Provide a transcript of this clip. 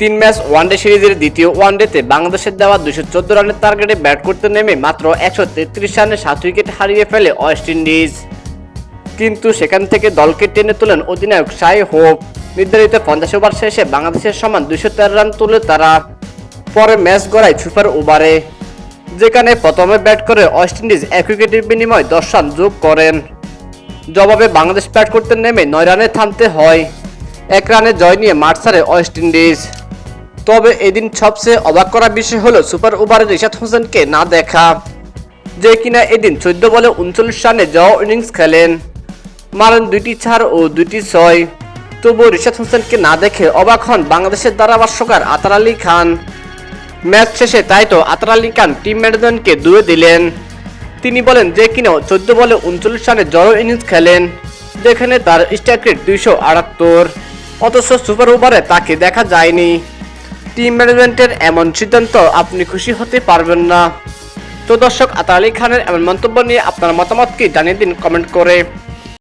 তিন match one day সিরিজের দ্বিতীয় ওয়ানডেতে বাংলাদেশের দেওয়া দুশো চোদ্দ রানের টার্গেটে ব্যাট করতে নেমে মাত্র একশো তেত্রিশ রানে সাত উইকেট হারিয়ে ফেলে ওয়েস্ট ইন্ডিজ। কিন্তু সেখান থেকে দলকে টেনে তোলেন অধিনায়ক সাই হোপ। নির্ধারিত পঞ্চাশ ওভার শেষে বাংলাদেশের সমান দুশো তেরো রান তুলে তারা পরে ম্যাচ গড়ায় সুপার ওভারে, যেখানে প্রথমে ব্যাট করে ওয়েস্ট ইন্ডিজ এক উইকেটের বিনিময়ে দশ রান যোগ করেন। জবাবে বাংলাদেশ ব্যাট করতে নেমে নয় রানে থামতে হয়। এক রানে জয় নিয়ে মাঠ ছাড়ে ওয়েস্ট ইন্ডিজ। তবে এদিন সবচেয়ে অবাক করা বিষয় হলো সুপার ওভারে রিশাদ হোসেনকে না দেখা। যে কিনা এদিন চোদ্দ বলে উনচল্লিশ রানে জয় ইনিংস খেলেন। মারেন দুইটি চার ও দুইটি ছয়। তবুও রিশাদ হোসেনকে না দেখে অবাক হন বাংলাদেশের ধারাভাষ্যকার আতার আলী খান। ম্যাচ শেষে তাই তো আতার আলী খান টিম ম্যানেজমেন্টকে দূরে দিলেন। তিনি বলেন যে কিনা চোদ্দ বলে উনচল্লিশ রানে জড়ো ইনিংস খেলেন, যেখানে তার স্ট্রাইক রেট দুইশো আটাত্তর। অথচ সুপার ওভারে তাকে দেখা যায়নি। টিম ম্যানেজমেন্টের এমন সিদ্ধান্ত আপনি খুশি হতে পারবেন না। তো দর্শক আতা আলী খানের এমন মন্তব্য নিয়ে আপনার মতামত কি জানিয়ে দিন কমেন্ট করে।